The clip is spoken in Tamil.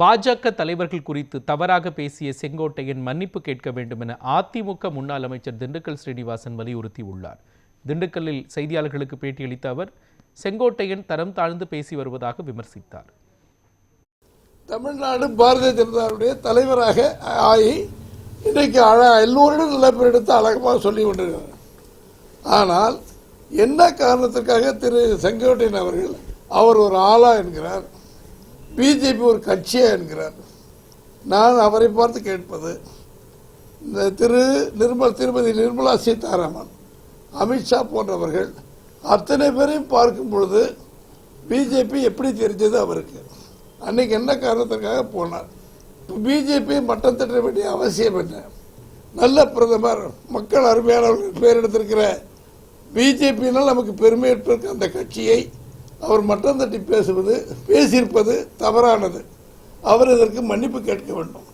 பாஜக தலைவர்கள் குறித்து தவறாக பேசிய செங்கோட்டையன் மன்னிப்பு கேட்க வேண்டும் என அதிமுக முன்னாள் அமைச்சர் திண்டுக்கல் ஸ்ரீனிவாசன் வலியுறுத்தியுள்ளார். திண்டுக்கல்லில் செய்தியாளர்களுக்கு பேட்டியளித்த அவர் செங்கோட்டையன் தரம் தாழ்ந்து பேசி வருவதாக விமர்சித்தார். தமிழ்நாடு பாரதிய ஜனதாவுடைய தலைவராக ஆகி இன்றைக்கு அழ எல்லோரிடம் நல்ல பேர் எடுத்து அழகமாக சொல்லி கொண்டிருக்கிறார். ஆனால் என்ன காரணத்திற்காக திரு செங்கோட்டையன் அவர்கள் அவர் ஒரு ஆளா என்கிறார்? பிஜேபி ஒரு கட்சியா என்கிறார். நான் அவரை பார்த்து கேட்பது இந்த திரு நிர்மல் திருமதி நிர்மலா சீதாராமன் அமித்ஷா போன்றவர்கள் அத்தனை பேரையும் பார்க்கும் பொழுது பிஜேபி எப்படி தெரிஞ்சது அவருக்கு? அன்னைக்கு என்ன காரணத்திற்காக போனார்? பிஜேபி மட்டம் தட்ட வேண்டிய அவசியம் என்ன? நல்ல பிரதமர் மக்கள் அருமையானவர்கள் பேர் எடுத்திருக்கிற பிஜேபியினால் நமக்கு பெருமை அந்த கட்சியை. அவர் மட்டம் தட்டி பேசுவது பேசியிருப்பது தவறானது. அவர் இதற்கு மன்னிப்பு கேட்க வேண்டும்.